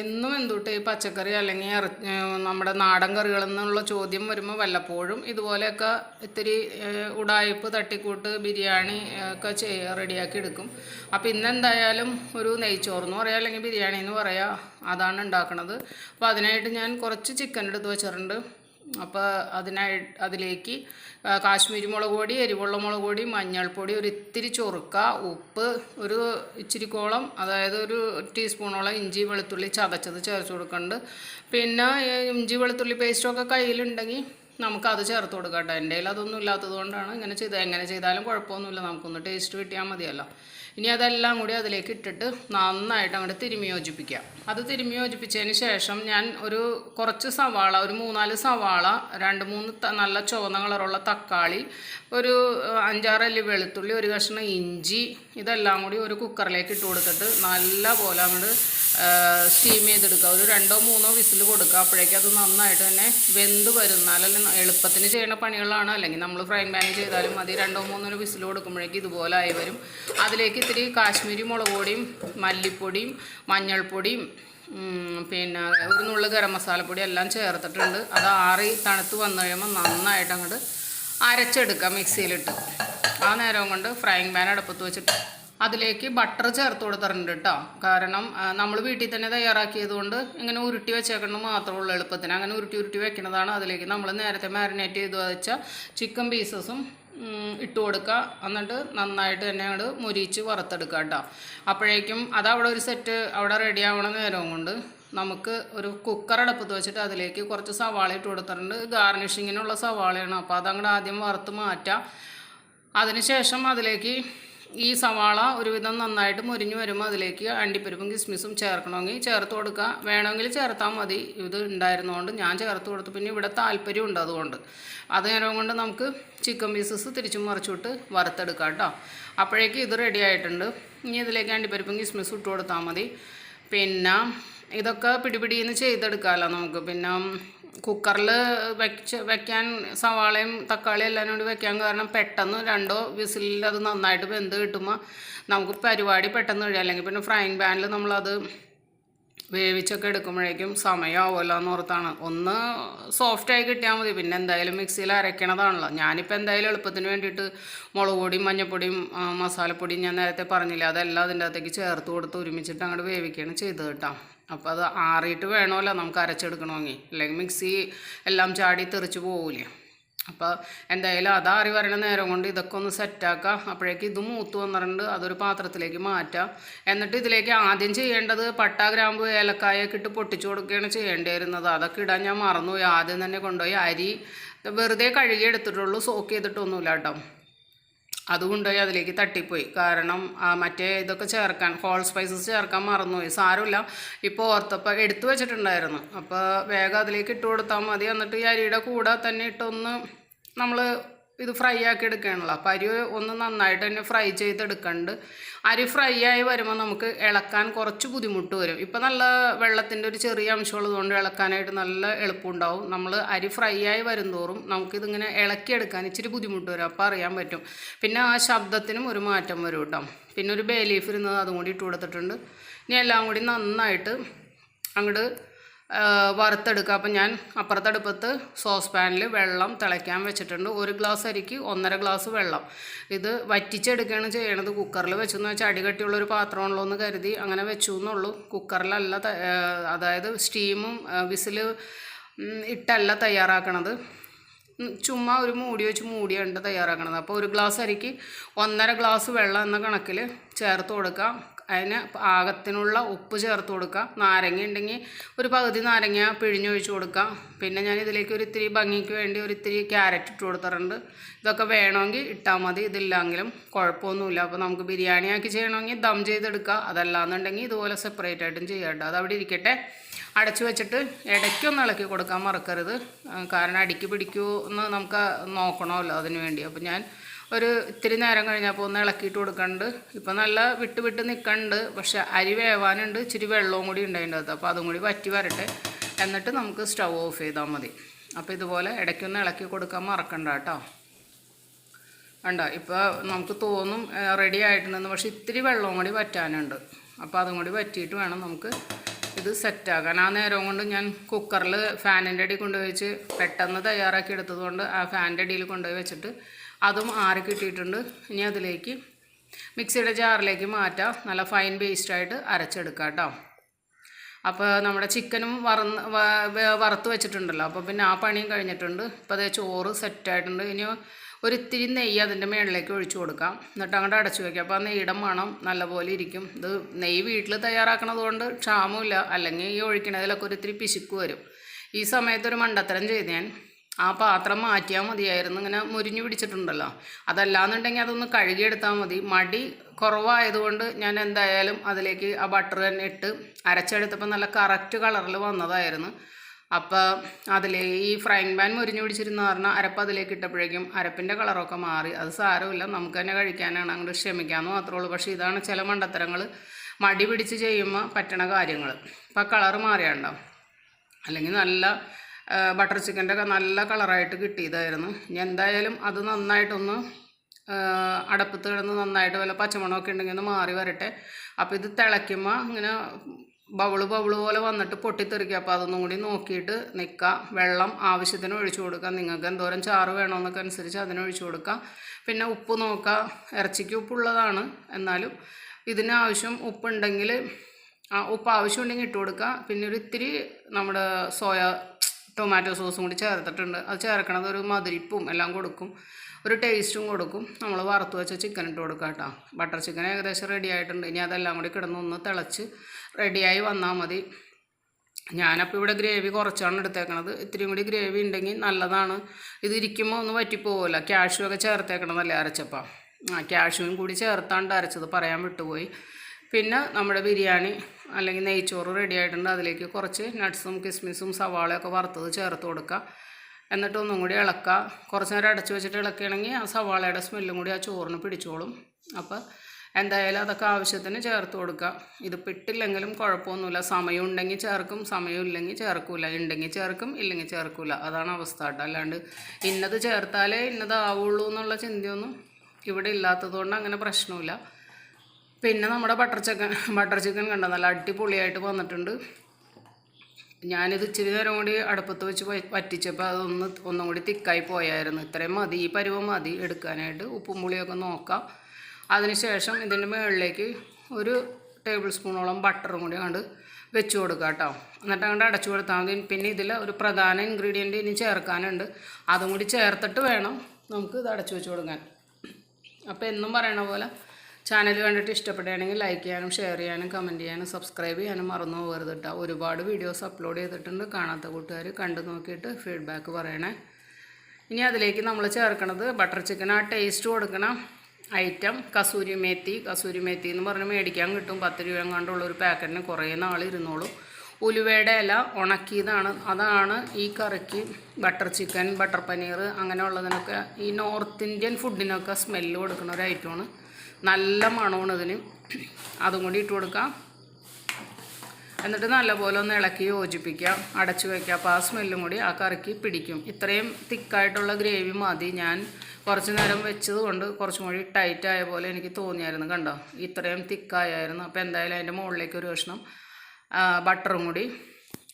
എന്നും എന്തുട്ട് ഈ പച്ചക്കറി അല്ലെങ്കിൽ നമ്മുടെ നാടൻ കറികളിൽ ചോദ്യം വരുമ്പോൾ വല്ലപ്പോഴും ഇതുപോലെയൊക്കെ ഇത്തിരി ഉടായ്പ് തട്ടിക്കൂട്ട് ബിരിയാണി ഒക്കെ ചെയ്യ റെഡിയാക്കി എടുക്കും. അപ്പോൾ ഇന്നെന്തായാലും ഒരു നെയ്ച്ചോറെന്ന് പറയാം അല്ലെങ്കിൽ ബിരിയാണി എന്ന് പറയാം അതാണ് ഉണ്ടാക്കുന്നത് അപ്പോൾ അതിനായിട്ട് ഞാൻ കുറച്ച് ചിക്കൻ എടുത്ത് വെച്ചിട്ടുണ്ട്. അപ്പോൾ അതിനായി അതിലേക്ക് കാശ്മീരി മുളക് പൊടി എരിവുള്ള മുളക് പൊടി മഞ്ഞൾപ്പൊടി ഒരു ഇത്തിരി ചൊറുക്ക ഉപ്പ് ഒരു ഇച്ചിരിക്കോളം അതായത് ഒരു ടീസ്പൂണോളം ഇഞ്ചി വെളുത്തുള്ളി ചതച്ചത് ചേർത്ത് കൊടുക്കുന്നുണ്ട് പിന്നെ ഇഞ്ചി വെളുത്തുള്ളി പേസ്റ്റൊക്കെ കയ്യിലുണ്ടെങ്കിൽ നമുക്കത് ചേർത്ത് കൊടുക്കാം കേട്ടോ എന്റെ കയ്യിൽ അതൊന്നും ഇല്ലാത്തത് കൊണ്ടാണ് ഇങ്ങനെ ചെയ്ത് എങ്ങനെ ചെയ്താലും കുഴപ്പമൊന്നുമില്ല. നമുക്കൊന്ന് ടേസ്റ്റ് കിട്ടിയാൽ മതിയല്ലോ. ഇനി അതെല്ലാം കൂടി അതിലേക്ക് ഇട്ടിട്ട് നന്നായിട്ട് അങ്ങോട്ട് തിരുമി യോജിപ്പിക്കാം അത് തിരുമി യോജിപ്പിച്ചതിന് ശേഷം ഞാൻ ഒരു കുറച്ച് സവാള ഒരു മൂന്നാൽ സവാള രണ്ട് മൂന്ന് നല്ല ചുവന്ന കളറുള്ള തക്കാളി ഒരു അഞ്ചാറ് അഞ്ചാറല്ലി വെളുത്തുള്ളി ഒരു കഷ്ണം ഇഞ്ചി ഇതെല്ലാം കൂടി ഒരു കുക്കറിലേക്ക് ഇട്ട് കൊടുത്തിട്ട് നല്ല പോലെ അങ്ങോട്ട് സ്റ്റീം ചെയ്തെടുക്കുക. ഒരു രണ്ടോ മൂന്നോ വിസിൽ കൊടുക്കുക. അപ്പോഴേക്കും അത് നന്നായിട്ട് തന്നെ വെന്ത് വരുന്നാലും എളുപ്പത്തിന് ചെയ്യുന്ന പണികളാണ്. അല്ലെങ്കിൽ നമ്മൾ ഫ്രൈങ് പാനിൽ ചെയ്താലും മതി. രണ്ടോ മൂന്നോ വിസിൽ കൊടുക്കുമ്പോഴേക്കും ഇതുപോലെ ആയി വരും. അതിലേക്ക് ഇത്തിരി കാശ്മീരി മുളക് പൊടിയും മല്ലിപ്പൊടിയും മഞ്ഞൾപ്പൊടിയും പിന്നെ ഒരു നുള്ളു ഗരം മസാലപ്പൊടി എല്ലാം ചേർത്തിട്ടുണ്ട്. അത് ആറി തണുത്ത് വന്നു കഴിയുമ്പോൾ നന്നായിട്ട് അങ്ങോട്ട് അരച്ചെടുക്കുക മിക്സിയിലിട്ട്. ആ നേരം കൊണ്ട് ഫ്രൈങ് പാൻ അടുപ്പത്ത് വെച്ചിട്ട് അതിലേക്ക് ബട്ടർ ചേർത്ത് കൊടുത്തിട്ടുണ്ട് കേട്ടോ കാരണം നമ്മൾ വീട്ടിൽ തന്നെ തയ്യാറാക്കിയത് കൊണ്ട് ഇങ്ങനെ ഉരുട്ടി വെച്ചേക്കണം മാത്രമേ ഉള്ളൂ എളുപ്പത്തിന്. അങ്ങനെ ഉരുട്ടി ഉരുട്ടി വെക്കുന്നതാണ് അതിലേക്ക് നമ്മൾ നേരത്തെ മാരിനേറ്റ് ചെയ്ത് വെച്ച ചിക്കൻ പീസസും ഇട്ട് കൊടുക്കുക എന്നിട്ട് നന്നായിട്ട് തന്നെ അങ്ങോട്ട് മുരിച്ച് വറുത്തെടുക്കുക കേട്ടോ അപ്പോഴേക്കും അതവിടെ ഒരു സെറ്റ് അവിടെ റെഡി ആവണ നേരം കൊണ്ട് നമുക്ക് ഒരു കുക്കർ അടുപ്പത്ത് വെച്ചിട്ട് അതിലേക്ക് കുറച്ച് സവാള ഇട്ട് കൊടുത്തിട്ടുണ്ട്. ഗാർണിഷിങ്ങിനുള്ള സവാളയാണ്. അപ്പോൾ അതങ്ങോട്ട് ആദ്യം വറുത്ത് മാറ്റാം. അതിനുശേഷം അതിലേക്ക് ഈ സവാള ഒരുവിധം നന്നായിട്ട് മുരിഞ്ഞു വരുമ്പോൾ അതിലേക്ക് അണ്ടിപ്പരിപ്പും കിസ്മിസും ചേർക്കണമെങ്കിൽ ചേർത്ത് കൊടുക്കുക. വേണമെങ്കിൽ ചേർത്താൽ മതി. ഇത് ഉണ്ടായിരുന്നതുകൊണ്ട് ഞാൻ ചേർത്ത് കൊടുത്തു. പിന്നെ ഇവിടെ താല്പര്യം ഉണ്ട് അതുകൊണ്ട്. അത് നേരം കൊണ്ട് നമുക്ക് ചിക്കൻ പീസസ് തിരിച്ചും മറിച്ചിട്ട് വറുത്തെടുക്കാം കേട്ടോ. അപ്പോഴേക്കും ഇത് റെഡി ആയിട്ടുണ്ട്. ഇനി ഇതിലേക്ക് അണ്ടിപ്പരിപ്പും കിസ്മിസും ഇട്ട് കൊടുത്താൽ മതി. പിന്നെ ഇതൊക്കെ പിടിപിടിന്ന് ചെയ്തെടുക്കാമല്ലോ നമുക്ക്. പിന്നെ കുക്കറിൽ വെച്ച് വെക്കാൻ സവാളയും തക്കാളിയും എല്ലാം കൂടി വെക്കാൻ കാരണം പെട്ടെന്ന് രണ്ടോ വിസിലിൽ അത് നന്നായിട്ട് വെന്ത് കിട്ടുമ്പോൾ നമുക്ക് പരിപാടി പെട്ടെന്ന് കഴിയും അല്ലെങ്കിൽ പിന്നെ ഫ്രൈങ് പാനിൽ നമ്മളത് വേവിച്ചൊക്കെ എടുക്കുമ്പോഴേക്കും സമയമാവുമല്ലോ എന്ന് ഓർത്താണ്. ഒന്ന് സോഫ്റ്റായി കിട്ടിയാൽ മതി. പിന്നെ എന്തായാലും മിക്സിയിൽ അരയ്ക്കണതാണല്ലോ. ഞാനിപ്പോൾ എന്തായാലും എളുപ്പത്തിന് വേണ്ടിയിട്ട് മുളക് പൊടിയും മഞ്ഞപ്പൊടിയും മസാലപ്പൊടിയും ഞാൻ നേരത്തെ പറഞ്ഞില്ല അതെല്ലാം അതിന്റെ അകത്തേക്ക് ചേർത്ത് കൊടുത്ത് ഒരുമിച്ചിട്ട് അങ്ങോട്ട് വേവിക്കുകയാണ് ചെയ്തത് കേട്ടോ. അപ്പോൾ അത് ആറിയിട്ട് വേണമല്ലോ നമുക്ക് അരച്ചെടുക്കണമെങ്കിൽ. അല്ലെങ്കിൽ മിക്സി എല്ലാം ചാടി തെറിച്ച് പോവില്ലേ അപ്പോൾ എന്തായാലും അതാറി വരണ നേരം കൊണ്ട് ഇതൊക്കെ ഒന്ന് സെറ്റാക്കാം അപ്പോഴേക്ക് ഇത് മൂത്ത് വന്നിട്ടുണ്ട്. അതൊരു പാത്രത്തിലേക്ക് മാറ്റാം. എന്നിട്ട് ഇതിലേക്ക് ആദ്യം ചെയ്യേണ്ടത് പട്ട ഗ്രാമ്പ് ഏലക്കായൊക്കെ ഇട്ട് പൊട്ടിച്ചു കൊടുക്കുകയാണ് ചെയ്യേണ്ടി വരുന്നത് അതൊക്കെ ഇടാൻ ഞാൻ മറന്നുപോയി. ആദ്യം തന്നെ കൊണ്ടുപോയി അരി വെറുതെ കഴുകി എടുത്തിട്ടുള്ളൂ. സോക്ക് ചെയ്തിട്ടൊന്നുമില്ല കേട്ടോ. അതുകൊണ്ടുപോയി അതിലേക്ക് തട്ടിപ്പോയി. കാരണം മറ്റേ ഇതൊക്കെ ചേർക്കാൻ ഹോൾ സ്പൈസസ് ചേർക്കാൻ മറന്നുപോയി. സാരമില്ല. ഇപ്പോൾ ഓർത്തപ്പോൾ എടുത്തു വെച്ചിട്ടുണ്ടായിരുന്നു. അപ്പോൾ വേഗം അതിലേക്ക് ഇട്ട് കൊടുത്താൽ മതി. എന്നിട്ട് ഈ അരിയുടെ കൂടെ തന്നെ ഇട്ടൊന്ന് നമ്മൾ ഇത് ഫ്രൈ ആക്കി എടുക്കുകയാണല്ലോ. അപ്പോൾ അരി ഒന്ന് നന്നായിട്ട് തന്നെ ഫ്രൈ ചെയ്തെടുക്കണ്ട്. അരി ഫ്രൈ ആയി വരുമ്പോൾ നമുക്ക് ഇളക്കാൻ കുറച്ച് ബുദ്ധിമുട്ട് വരും. ഇപ്പം നല്ല വെള്ളത്തിന്റെ ഒരു ചെറിയ അംശമുള്ളതുകൊണ്ട് ഇളക്കാനായിട്ട് നല്ല എളുപ്പമുണ്ടാവും നമ്മൾ അരി ഫ്രൈ ആയി വരുന്തോറും നമുക്കിതിങ്ങനെ ഇളക്കിയെടുക്കാൻ ഇച്ചിരി ബുദ്ധിമുട്ട് വരും. അപ്പോൾ അറിയാൻ പറ്റും. പിന്നെ ആ ശബ്ദത്തിനും ഒരു മാറ്റം വരും കേട്ടോ പിന്നെ ഒരു ബേ ലീഫ് ഇരുന്നത് അതും കൂടി ഇട്ട് കൊടുത്തിട്ടുണ്ട്. ഇനി എല്ലാം കൂടി നന്നായിട്ട് അങ്ങോട്ട് വറുത്തെടുക്കുക. അപ്പം ഞാൻ അപ്പുറത്തടുപ്പത്ത് സോസ് പാനിൽ വെള്ളം തിളയ്ക്കാൻ വെച്ചിട്ടുണ്ട്. ഒരു ഗ്ലാസ് അരിക്ക് ഒന്നര ഗ്ലാസ് വെള്ളം. ഇത് വറ്റിച്ചെടുക്കുകയാണ് ചെയ്യണത്. കുക്കറിൽ വെച്ചെന്ന് വെച്ചാൽ അടികട്ടിയുള്ള ഒരു പാത്രമാണല്ലോ എന്ന് കരുതി അങ്ങനെ വെച്ചു എന്നുള്ളൂ. കുക്കറിലല്ല അതായത് സ്റ്റീമും വിസിൽ ഇട്ടല്ല തയ്യാറാക്കണത്. ചുമ്മാ ഒരു മൂടി വെച്ച് മൂടിയുണ്ട് തയ്യാറാക്കണത്. അപ്പോൾ ഒരു ഗ്ലാസ് അരിക്ക് ഒന്നര ഗ്ലാസ് വെള്ളം എന്ന കണക്കിൽ ചേർത്ത് കൊടുക്കാം. അതിന് പാകത്തിനുള്ള ഉപ്പ് ചേർത്ത് കൊടുക്കുക നാരങ്ങ ഉണ്ടെങ്കിൽ ഒരു പകുതി നാരങ്ങ പിഴിഞ്ഞൊഴിച്ച് കൊടുക്കുക പിന്നെ ഞാൻ ഇതിലേക്ക് ഒരു ഇത്തിരി ഭംഗിക്ക് വേണ്ടി ഒരു ഇത്തിരി ക്യാരറ്റ് ഇട്ട് കൊടുത്തിട്ടുണ്ട്. ഇതൊക്കെ വേണമെങ്കിൽ ഇട്ടാൽ മതി. ഇതില്ലെങ്കിലും കുഴപ്പമൊന്നുമില്ല. അപ്പോൾ നമുക്ക് ബിരിയാണി ആക്കി ചെയ്യണമെങ്കിൽ ദം ചെയ്തെടുക്കുക. അതല്ലാന്നുണ്ടെങ്കിൽ ഇതുപോലെ സെപ്പറേറ്റ് ആയിട്ടും ചെയ്യാട്ടോ അത് അവിടെ ഇരിക്കട്ടെ. അടച്ചു വെച്ചിട്ട് ഇടയ്ക്കൊന്ന് ഇളക്കി കൊടുക്കാൻ മറക്കരുത്. കാരണം അടിക്ക് പിടിക്കുമോ എന്ന് നമുക്ക് നോക്കണമല്ലോ അതിന് വേണ്ടി. അപ്പോൾ ഞാൻ ഒരു ഇത്തിരി നേരം കഴിഞ്ഞപ്പോൾ ഒന്ന് ഇളക്കിയിട്ട് കൊടുക്കുന്നുണ്ട് ഇപ്പം നല്ല വിട്ട് വിട്ട് നിൽക്കുന്നുണ്ട് പക്ഷേ അരി വേവാനുണ്ട്. ഇച്ചിരി വെള്ളവും കൂടി ഉണ്ട് അകത്ത്. അപ്പോൾ അതും കൂടി വറ്റി വരട്ടെ. എന്നിട്ട് നമുക്ക് സ്റ്റൗ ഓഫ് ചെയ്താൽ മതി. അപ്പോൾ ഇതുപോലെ ഇടയ്ക്കൊന്ന് ഇളക്കി കൊടുക്കാൻ മറക്കണ്ട കേട്ടോ. വേണ്ട ഇപ്പോൾ നമുക്ക് തോന്നും റെഡി ആയിട്ടുണ്ടെന്ന്. പക്ഷേ ഇത്തിരി വെള്ളവും കൂടി വറ്റാനുണ്ട്. അപ്പോൾ അതും കൂടി വറ്റിയിട്ട് വേണം നമുക്ക് ഇത് സെറ്റാക്കാൻ ആ നേരം കൊണ്ട് ഞാൻ കുക്കറിൽ ഫാനിന്റെ അടി വെച്ച് പെട്ടെന്ന് തയ്യാറാക്കി എടുത്തതുകൊണ്ട് ആ ഫാനിന്റെ അടിയിൽ കൊണ്ടുപോയി വെച്ചിട്ട് അതും ആറി കിട്ടിയിട്ടുണ്ട്. ഇനി അതിലേക്ക് മിക്സിയുടെ ജാറിലേക്ക് മാറ്റാം. നല്ല ഫൈൻ പേസ്റ്റായിട്ട് അരച്ചെടുക്കാം കേട്ടോ അപ്പോൾ നമ്മുടെ ചിക്കനും വറന്ന് വറുത്ത് വെച്ചിട്ടുണ്ടല്ലോ. അപ്പോൾ പിന്നെ ആ പണിയും കഴിഞ്ഞിട്ടുണ്ട്. ഇപ്പോൾ അതേ ചോറ് സെറ്റായിട്ടുണ്ട് ഇനി ഒരിത്തിരി നെയ്യ് അതിന്റെ മേളിലേക്ക് ഒഴിച്ചു കൊടുക്കാം. എന്നിട്ട് അങ്ങോട്ട് അടച്ചു വയ്ക്കാം അപ്പോൾ ആ നെയ്യുടെ മണം നല്ലപോലെ ഇരിക്കും. ഇത് നെയ്യ് വീട്ടിൽ തയ്യാറാക്കണത് കൊണ്ട് ക്ഷാമമില്ല. അല്ലെങ്കിൽ ഈ ഒഴിക്കണതിലൊക്കെ ഒരിത്തിരി പിശുക്ക് വരും. ഈ സമയത്തൊരു മണ്ടത്തരം ചെയ്ത് ഞാൻ ആ പാത്രം മാറ്റിയാൽ മതിയായിരുന്നു. ഇങ്ങനെ മുരിഞ്ഞു പിടിച്ചിട്ടുണ്ടല്ലോ. അതല്ലാന്നുണ്ടെങ്കിൽ അതൊന്ന് കഴുകിയെടുത്താൽ മതി. മടി കുറവായതുകൊണ്ട് ഞാൻ എന്തായാലും അതിലേക്ക് ആ ബട്ടർ തന്നെ ഇട്ട് അരച്ചെടുത്തപ്പോൾ നല്ല കറക്റ്റ് കളറിൽ വന്നതായിരുന്നു. അപ്പോൾ അതിൽ ഈ ഫ്രൈങ് പാൻ മുരിഞ്ഞു പിടിച്ചിരുന്ന പറഞ്ഞാൽ അരപ്പ് അതിലേക്ക് ഇട്ടപ്പോഴേക്കും അരപ്പിന്റെ കളറൊക്കെ മാറി. അത് സാരമില്ല. നമുക്ക് തന്നെ കഴിക്കാനാണ്. അങ്ങോട്ട് ക്ഷമിക്കാമെന്ന് മാത്രമേ ഉള്ളൂ. പക്ഷേ ഇതാണ് ചില മണ്ടത്തരങ്ങൾ മടി പിടിച്ച് ചെയ്യുമ്പോൾ പറ്റണ കാര്യങ്ങൾ അപ്പോൾ കളറ് മാറിയാണ്ടാവും അല്ലെങ്കിൽ നല്ല ബട്ടർ ചിക്കന്റെ ഒക്കെ നല്ല കളറായിട്ട് കിട്ടിയതായിരുന്നു. ഞാൻ എന്തായാലും അത് നന്നായിട്ടൊന്ന് അടപ്പത്ത് കിടന്ന് നന്നായിട്ട് വല്ല പച്ചമണമൊക്കെ ഉണ്ടെങ്കിൽ ഒന്ന് മാറി വരട്ടെ. അപ്പോൾ ഇത് തിളയ്ക്കുമ്പോൾ ഇങ്ങനെ ബബിൾ ബബിൾ പോലെ വന്നിട്ട് പൊട്ടിത്തെറിക്കുക. അപ്പോൾ അതൊന്നും കൂടി നോക്കിയിട്ട് നിൽക്കുക വെള്ളം ആവശ്യത്തിന് ഒഴിച്ചു കൊടുക്കുക നിങ്ങൾക്ക് എന്തോരം ചാറ് വേണമെന്നൊക്കെ അനുസരിച്ച് അതിന് ഒഴിച്ചു കൊടുക്കുക പിന്നെ ഉപ്പ് നോക്കുക ഇറച്ചിക്ക് ഉപ്പുള്ളതാണ് എന്നാലും ഇതിന് ആവശ്യം ഉപ്പുണ്ടെങ്കിൽ ഉപ്പ് ആവശ്യമുണ്ടെങ്കിൽ ഇട്ട് കൊടുക്കുക പിന്നെ ഒരു ഇത്തിരി നമ്മുടെ സോയ ടൊമാറ്റോ സോസും കൂടി ചേർത്തിട്ടുണ്ട്. അത് ചേർക്കണത് ഒരു മധുരിപ്പും എല്ലാം കൊടുക്കും. ഒരു ടേസ്റ്റും കൊടുക്കും. നമ്മൾ വറുത്ത് വെച്ച ചിക്കൻ ഇട്ട് കൊടുക്കുക കേട്ടോ ബട്ടർ ചിക്കൻ ഏകദേശം റെഡി ആയിട്ടുണ്ട്. ഇനി അതെല്ലാം കൂടി കിടന്ന് ഒന്ന് തിളച്ച് റെഡിയായി വന്നാൽ മതി. ഞാനപ്പോൾ ഇവിടെ ഗ്രേവി കുറച്ചാണ് എടുത്തേക്കണത്. ഇത്രയും കൂടി ഗ്രേവി ഉണ്ടെങ്കിൽ നല്ലതാണ്. ഇത് ഇരിക്കുമ്പോൾ ഒന്ന് വറ്റിപ്പോവില്ല. ക്യാഷ്യൂ ഒക്കെ ചേർത്തേക്കണതല്ലേ അരച്ചപ്പം. ആ ക്യാഷ്യൂവും കൂടി ചേർത്താണ്ട് അരച്ചത് പറയാൻ വിട്ടുപോയി. പിന്നെ നമ്മുടെ ബിരിയാണി അല്ലെങ്കിൽ നെയ്ച്ചോറ് റെഡി ആയിട്ടുണ്ട്. അതിലേക്ക് കുറച്ച് നട്ട്സും കിസ്മിസും സവാളയൊക്കെ വറുത്തത് ചേർത്ത് കൊടുക്കുക. എന്നിട്ട് ഒന്നും കൂടി ഇളക്കുക. കുറച്ച് നേരം അടച്ചു വെച്ചിട്ട് ഇളക്കുകയാണെങ്കിൽ ആ സവാളയുടെ സ്മെല്ലും കൂടി ആ ചോറിന് പിടിച്ചോളും. അപ്പോൾ എന്തായാലും അതൊക്കെ ആവശ്യത്തിന് ചേർത്ത് കൊടുക്കുക. ഇത് പിട്ടില്ലെങ്കിലും കുഴപ്പമൊന്നുമില്ല. സമയം ഉണ്ടെങ്കിൽ ചേർക്കും സമയം ഇല്ലെങ്കിൽ ചേർക്കില്ല ഉണ്ടെങ്കിൽ ചേർക്കും ഇല്ലെങ്കിൽ ചേർക്കില്ല അതാണ് അവസ്ഥ കേട്ടോ. അല്ലാണ്ട് ഇന്നത് ചേർത്താലേ ഇന്നത് ആവുള്ളൂ എന്നുള്ള ചിന്തയൊന്നും ഇവിടെ ഇല്ലാത്തതുകൊണ്ട് അങ്ങനെ പ്രശ്നമില്ല. പിന്നെ നമ്മുടെ ബട്ടർ ചിക്കൻ ബട്ടർ ചിക്കൻ കണ്ട? നല്ല അടിപൊളിയായിട്ട് വന്നിട്ടുണ്ട്. ഞാനിത് ഇച്ചിരി നേരം കൂടി അടുപ്പത്ത് വെച്ച് പറ്റിച്ചപ്പോൾ അതൊന്ന് ഒന്നും കൂടി തിക്കായി പോയായിരുന്നു. ഇത്രയും മതി. ഈ പരുവം മതി എടുക്കാനായിട്ട്. ഉപ്പും പുളിയൊക്കെ നോക്കാം. അതിനുശേഷം ഇതിന്റെ മുകളിലേക്ക് ഒരു ടേബിൾ സ്പൂണോളം ബട്ടറും കൂടി അങ്ങോട്ട് വെച്ച് കൊടുക്കുക കേട്ടോ. എന്നിട്ട് അങ്ങോട്ട് അടച്ചു കൊടുത്താൽ മതി. പിന്നെ ഇതിൽ ഒരു പ്രധാന ഇൻഗ്രീഡിയന്റ് ഇനി ചേർക്കാനുണ്ട്. അതും കൂടി ചേർത്തിട്ട് വേണം നമുക്ക് ഇത് അടച്ചു വെച്ച് കൊടുക്കാൻ. അപ്പോൾ എന്നും പറയണ പോലെ ചാനൽ കണ്ടിട്ട് ഇഷ്ടപ്പെടുകയാണെങ്കിൽ ലൈക്ക് ചെയ്യാനും ഷെയർ ചെയ്യാനും കമന്റ് ചെയ്യാനും സബ്സ്ക്രൈബ് ചെയ്യാനും മറന്നു പോകരുത് കേട്ടോ ഒരുപാട് വീഡിയോസ് അപ്ലോഡ് ചെയ്തിട്ടുണ്ട്. കാണാത്ത കൂട്ടുകാർ കണ്ടു നോക്കിയിട്ട് ഫീഡ്ബാക്ക് പറയണേ. ഇനി അതിലേക്ക് നമ്മൾ ചേർക്കണത് ബട്ടർ ചിക്കൻ ആ ടേസ്റ്റ് കൊടുക്കണം ഐറ്റം കസൂരി മേത്തി. കസൂരി മേത്തി എന്ന് പറഞ്ഞ് മേടിക്കാൻ കിട്ടും. പത്ത് രൂപ കണ്ടുള്ള ഒരു പാക്കറ്റിന് കുറേ നാൾ ഇരുന്നോളും. ഉലുവയുടെ ഇല ഉണക്കിയതാണ്. അതാണ് ഈ കറിക്ക് ബട്ടർ ചിക്കൻ ബട്ടർ പനീർ അങ്ങനെയുള്ളതിനൊക്കെ ഈ നോർത്ത് ഇന്ത്യൻ ഫുഡിനൊക്കെ സ്മെല്ല് കൊടുക്കുന്ന ഒരു ഐറ്റമാണ് നല്ല മണമാണ് ഇതിന്. അതും കൂടി ഇട്ട് കൊടുക്കാം. എന്നിട്ട് നല്ലപോലെ ഒന്ന് ഇളക്കി യോജിപ്പിക്കുക. അടച്ചു വയ്ക്കുക അപ്പോൾ ആ സ്മെല്ലും കൂടി ആ കറിക്ക് പിടിക്കും. ഇത്രയും തിക്കായിട്ടുള്ള ഗ്രേവി മതി. ഞാൻ കുറച്ച് നേരം വെച്ചത് കൊണ്ട് കുറച്ചും കൂടി ടൈറ്റ് ആയ പോലെ എനിക്ക് തോന്നിയായിരുന്നു കണ്ടോ? ഇത്രയും തിക്കായായിരുന്നു. അപ്പോൾ എന്തായാലും അതിന്റെ മുകളിലേക്ക് ഒരു കഷ്ണം ബട്ടറും കൂടി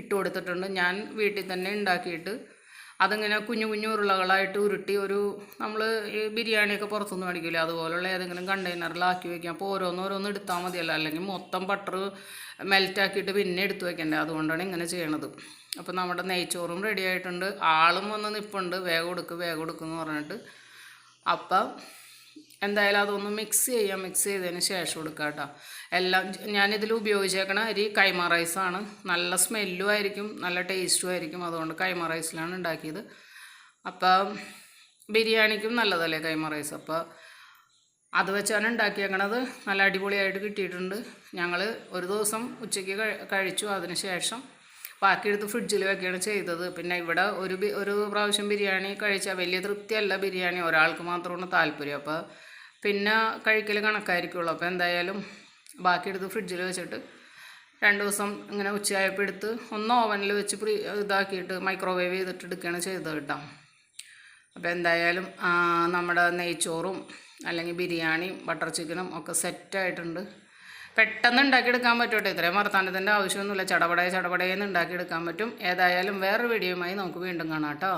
ഇട്ട് കൊടുത്തിട്ടുണ്ട്. ഞാൻ വീട്ടിൽ തന്നെ ഉണ്ടാക്കിയിട്ട് അതിങ്ങനെ കുഞ്ഞു കുഞ്ഞു ഉരുളകളായിട്ട് ഉരുട്ടി ഒരു നമ്മൾ ബിരിയാണിയൊക്കെ പുറത്തുനിന്ന് മേടിക്കില്ല അതുപോലുള്ള ഏതെങ്കിലും കണ്ടെയ്നറിലാക്കി വെക്കാം. അപ്പോൾ ഓരോന്നോരോന്ന് എടുത്താൽ മതിയല്ലോ. അല്ലെങ്കിൽ മൊത്തം ബട്ടർ മെൽറ്റാക്കിയിട്ട് പിന്നെ എടുത്തു വെക്കണ്ടേ? അതുകൊണ്ടാണ് ഇങ്ങനെ ചെയ്യണത്. അപ്പോൾ നമ്മുടെ നെയ്ച്ചോറും റെഡി ആയിട്ടുണ്ട്. ആളും വന്ന് നിൽപ്പുണ്ട് വേഗം കൊടുക്ക് വേഗം കൊടുക്കുമെന്ന് പറഞ്ഞിട്ട്. അപ്പം എന്തായാലും അതൊന്ന് മിക്സ് ചെയ്യാം മിക്സ് ചെയ്തതിന് ശേഷം കൊടുക്കുക കേട്ടോ. എല്ലാം ഞാനിതിൽ ഉപയോഗിച്ചേക്കണ അരി കൈമ റൈസാണ് നല്ല സ്മെല്ലും ആയിരിക്കും നല്ല ടേസ്റ്റും ആയിരിക്കും. അതുകൊണ്ട് കൈമ റൈസിലാണ് ഉണ്ടാക്കിയത്. അപ്പം ബിരിയാണിക്കും നല്ലതല്ലേ കൈമ റൈസ് അപ്പോൾ അത് വെച്ചാണ് ഉണ്ടാക്കിയേക്കണത്. നല്ല അടിപൊളിയായിട്ട് കിട്ടിയിട്ടുണ്ട്. ഞങ്ങൾ ഒരു ദിവസം ഉച്ചയ്ക്ക് കഴിച്ചു. അതിന് ശേഷം ബാക്കിയെടുത്ത് ഫ്രിഡ്ജിൽ വെക്കുകയാണ് ചെയ്തത്. പിന്നെ ഇവിടെ ഒരു ഒരു പ്രാവശ്യം ബിരിയാണി കഴിച്ചാൽ വലിയ തൃപ്തിയല്ല ബിരിയാണി. ഒരാൾക്ക് മാത്രമാണ് താല്പര്യം. അപ്പോൾ പിന്നെ കഴിക്കൽ കണക്കായിരിക്കുള്ളൂ. അപ്പോൾ എന്തായാലും ബാക്കി എടുത്ത് ഫ്രിഡ്ജിൽ വെച്ചിട്ട് രണ്ട് ദിവസം ഇങ്ങനെ ഉച്ചയായപ്പോൾ എടുത്ത് ഒന്ന് ഓവനിൽ വെച്ച് പ്രീ ഇതാക്കിയിട്ട് മൈക്രോവേവ് ചെയ്തിട്ട് എടുക്കുകയാണ് ചെയ്തത് കേട്ടോ. അപ്പോൾ എന്തായാലും നമ്മുടെ നെയ്ച്ചോറും അല്ലെങ്കിൽ ബിരിയാണിയും ബട്ടർ ചിക്കനും ഒക്കെ സെറ്റായിട്ടുണ്ട് പെട്ടെന്ന് ഉണ്ടാക്കിയെടുക്കാൻ പറ്റും ഇത്രയും വർത്താനത്തിന്റെ ആവശ്യമൊന്നുമില്ല. ചടപടയെ ചടപടയെന്ന് ഉണ്ടാക്കിയെടുക്കാൻ പറ്റും. ഏതായാലും വേറൊരു വീഡിയോയുമായി നമുക്ക് വീണ്ടും കാണാം കേട്ടോ.